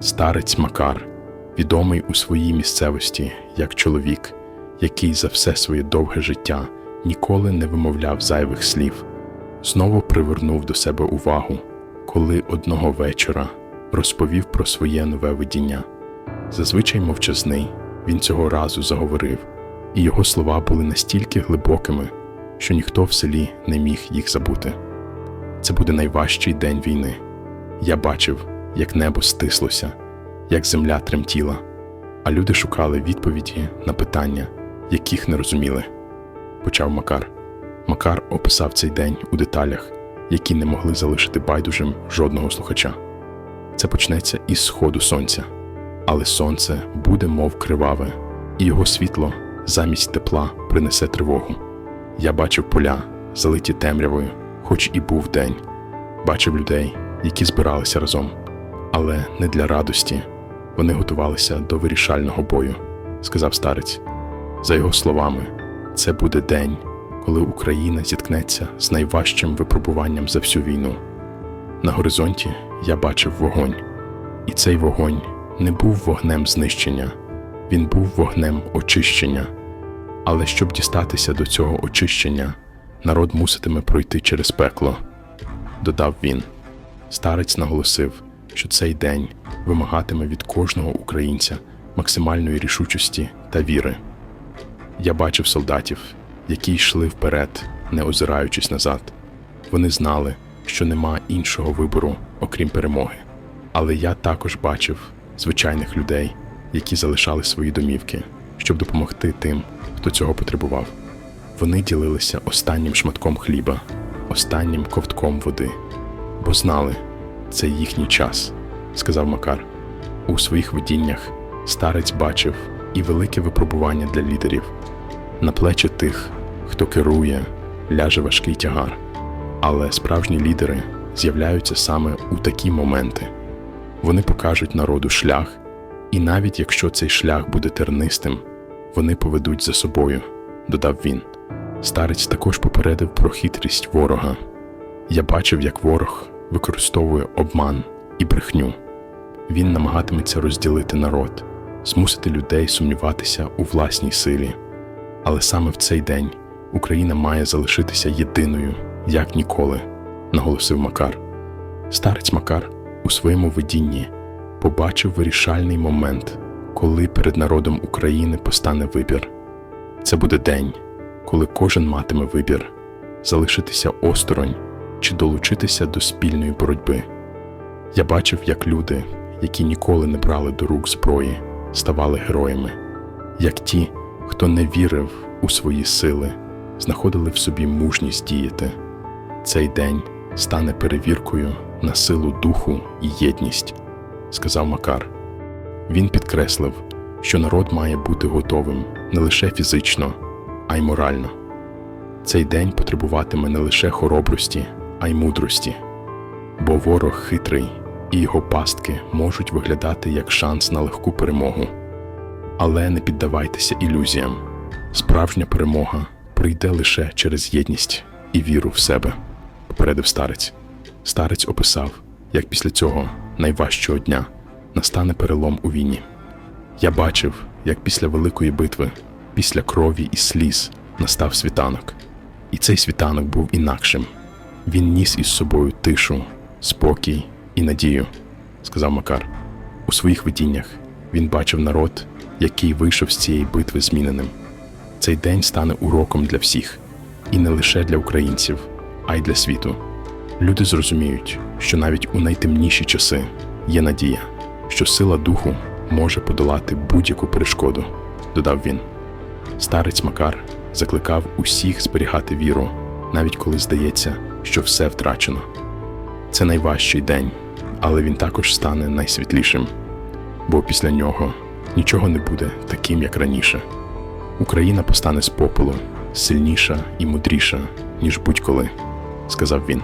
Старець Макар, відомий у своїй місцевості як чоловік, який за все своє довге життя ніколи не вимовляв зайвих слів, знову привернув до себе увагу, коли одного вечора розповів про своє нове видіння. Зазвичай мовчазний, він цього разу заговорив, і його слова були настільки глибокими, що ніхто в селі не міг їх забути. Це буде найважчий день війни. Я бачив, як небо стислося, як земля тремтіла, а люди шукали відповіді на питання, яких не розуміли. Почав Макар. Макар описав цей день у деталях, які не могли залишити байдужим жодного слухача. Це почнеться із сходу сонця, але сонце буде мов криваве, і його світло замість тепла принесе тривогу. Я бачив поля, залиті темрявою, хоч і був день, бачив людей, які збиралися разом, але не для радості. Вони готувалися до вирішального бою, сказав старець. За його словами, це буде день, коли Україна зіткнеться з найважчим випробуванням за всю війну. На горизонті я бачив вогонь, і цей вогонь не був вогнем знищення, він був вогнем очищення. Але щоб дістатися до цього очищення, народ муситиме пройти через пекло, додав він. Старець наголосив, що цей день вимагатиме від кожного українця максимальної рішучості та віри. Я бачив солдатів, які йшли вперед, не озираючись назад. Вони знали, що нема іншого вибору, окрім перемоги. Але я також бачив звичайних людей, які залишали свої домівки, щоб допомогти тим, хто цього потребував. Вони ділилися останнім шматком хліба, останнім ковтком води, бо знали, це їхній час, сказав Макар. У своїх видіннях старець бачив і велике випробування для лідерів. На плечі тих, хто керує, ляже важкий тягар. Але справжні лідери з'являються саме у такі моменти. Вони покажуть народу шлях, і навіть якщо цей шлях буде тернистим, вони поведуть за собою, додав він. Старець також попередив про хитрість ворога. Я бачив, як ворог використовує обман і брехню. Він намагатиметься розділити народ, змусити людей сумніватися у власній силі. Але саме в цей день Україна має залишитися єдиною, як ніколи, наголосив Макар. Старець Макар у своєму видінні побачив вирішальний момент, коли перед народом України постане вибір. Це буде день, коли кожен матиме вибір залишитися осторонь чи долучитися до спільної боротьби. Я бачив, як люди, які ніколи не брали до рук зброї, ставали героями, як ті, хто не вірив у свої сили, знаходили в собі мужність діяти. Цей день стане перевіркою на силу духу і єдність, сказав Макар. Він підкреслив, що народ має бути готовим не лише фізично, а й морально. Цей день потребуватиме не лише хоробрості, а й мудрості, бо ворог хитрий і його пастки можуть виглядати як шанс на легку перемогу. Але не піддавайтеся ілюзіям. Справжня перемога прийде лише через єдність і віру в себе, попередив старець. Старець описав, як після цього найважчого дня настане перелом у війні. Я бачив, як після великої битви, після крові і сліз настав світанок. І цей світанок був інакшим. Він ніс із собою тишу, спокій і надію, сказав Макар. У своїх видіннях він бачив народ, який вийшов з цієї битви зміненим. Цей день стане уроком для всіх, і не лише для українців, а й для світу. Люди зрозуміють, що навіть у найтемніші часи є надія, що сила духу може подолати будь-яку перешкоду, додав він. Старець Макар закликав усіх зберігати віру, навіть коли здається, що все втрачено. Це найважчий день, але він також стане найсвітлішим, бо після нього нічого не буде таким, як раніше. Україна постане з попелу сильніша і мудріша, ніж будь-коли, сказав він.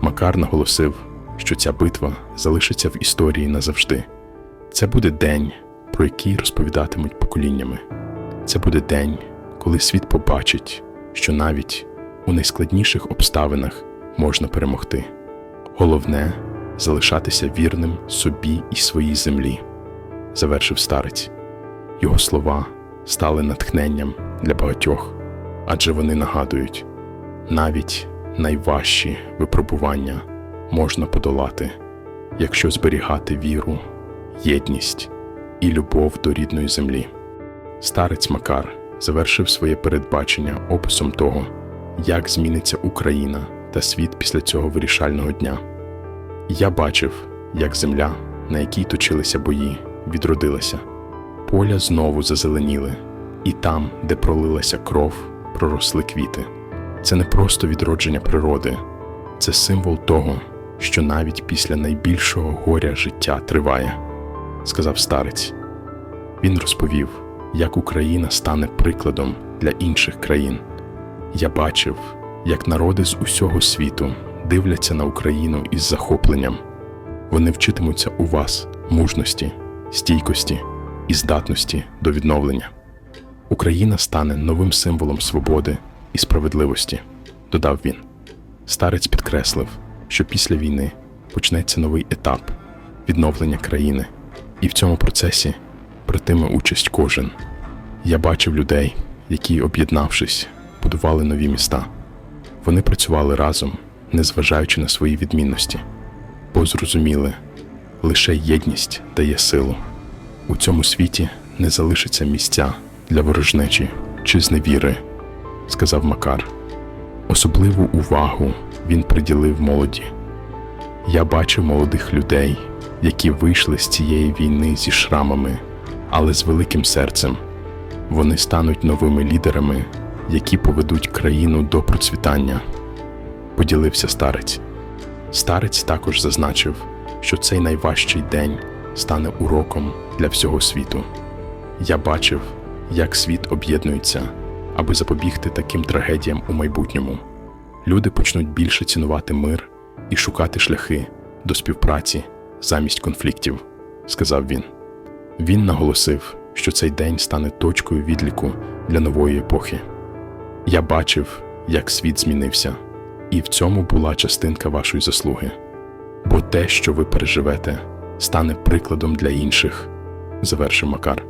Макар наголосив, що ця битва залишиться в історії назавжди. Це буде день, про який розповідатимуть поколіннями. Це буде день, коли світ побачить, що навіть у найскладніших обставинах можна перемогти. Головне залишатися вірним собі і своїй землі, завершив старець. Його слова стали натхненням для багатьох, адже вони нагадують, навіть найважчі випробування можна подолати, якщо зберігати віру, єдність і любов до рідної землі. Старець Макар завершив своє передбачення описом того, як зміниться Україна та світ після цього вирішального дня. Я бачив, як земля, на якій точилися бої, відродилася. Поля знову зазеленіли, і там, де пролилася кров, проросли квіти. Це не просто відродження природи, це символ того, що навіть після найбільшого горя життя триває, сказав старець. Він розповів, як Україна стане прикладом для інших країн. Я бачив, як народи з усього світу дивляться на Україну із захопленням. Вони вчитимуться у вас мужності, стійкості і здатності до відновлення. Україна стане новим символом свободи і справедливості, додав він. Старець підкреслив, що після війни почнеться новий етап відновлення країни, і в цьому процесі братиме участь кожен. Я бачив людей, які, об'єднавшись, будували нові міста. Вони працювали разом, незважаючи на свої відмінності, бо зрозуміли, лише єдність дає силу. У цьому світі не залишиться місця для ворожнечі чи зневіри, сказав Макар. Особливу увагу він приділив молоді. Я бачив молодих людей, які вийшли з цієї війни зі шрамами, але з великим серцем. Вони стануть новими лідерами, які поведуть країну до процвітання. Поділився старець. Старець також зазначив, що цей найважчий день стане уроком для всього світу. Я бачив, як світ об'єднується, аби запобігти таким трагедіям у майбутньому. Люди почнуть більше цінувати мир і шукати шляхи до співпраці замість конфліктів, сказав він. Він наголосив, що цей день стане точкою відліку для нової епохи. Я бачив, як світ змінився, і в цьому була частинка вашої заслуги. Бо те, що ви переживете, стане прикладом для інших, завершив Макар.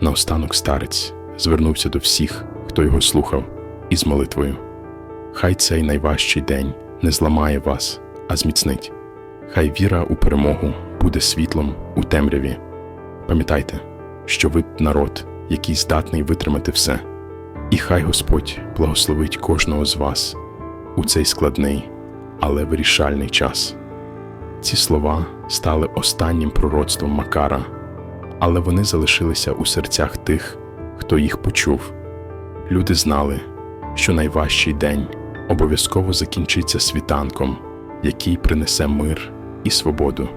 Наостанок старець звернувся до всіх, хто його слухав, із молитвою. Хай цей найважчий день не зламає вас, а зміцнить. Хай віра у перемогу буде світлом у темряві. Пам'ятайте, що ви народ, який здатний витримати все. І хай Господь благословить кожного з вас у цей складний, але вирішальний час. Ці слова стали останнім пророцтвом Макара, але вони залишилися у серцях тих, хто їх почув. Люди знали, що найважчий день обов'язково закінчиться світанком, який принесе мир і свободу.